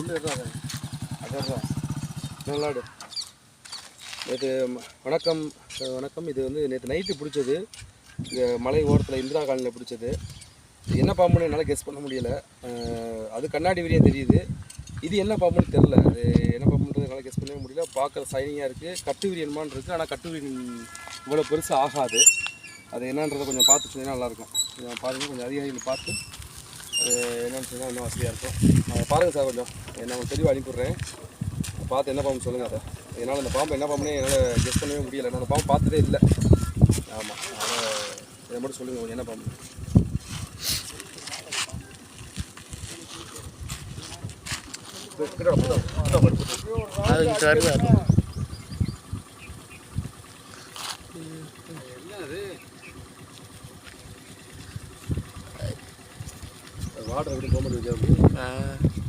உள்ளே இருக்காங்க அதான் நல்லாடு. நேற்று வணக்கம் வணக்கம். இது வந்து நேற்று நைட்டு பிடிச்சது. இங்கே மலை ஓரத்தில் இந்திரா காலனியில் பிடிச்சது. என்ன பாம்புன்னு என்னால் கெஸ் பண்ண முடியல. அது கண்ணாடி விரியம் தெரியுது. இது என்ன பாம்புன்னு தெரில அது என்ன பாம்புன்றது என்னால் கெஸ் பண்ணவே முடியல. பார்க்குற சைனிங்காக இருக்குது கட்டு விரியன்மான் இருக்குது ஆனால் கட்டு விரியன் இவ்வளோ பெருசாக ஆகாது. அது என்னன்றதை கொஞ்சம் பார்த்து சொன்னால் நல்லாயிருக்கும் கொஞ்சம் பாருங்கள் கொஞ்சம் அதிகாரிகள் பார்த்து அது என்னென்னு சொன்னால் இன்னும் வசதியாக இருக்கும். அதை பாருங்கள் சார் கொஞ்சம். நான் உங்களுக்கு தெளிவாக அனுப்பிடுறேன். பார்த்து என்ன பாம்பு சொல்லுங்கள் அதை. என்னால் அந்த பாம்பு என்ன பாம்புனே என்னால் கெஸ்ட் பண்ணவே முடியலை. நான் அந்த பாம்பு பார்த்ததே இல்லை. ஆமாம் அதனால் இதை மட்டும் சொல்லுங்கள் கொஞ்சம் என்ன பாம்பு. என்ன வாட்டர் எப்படி போக முடியும்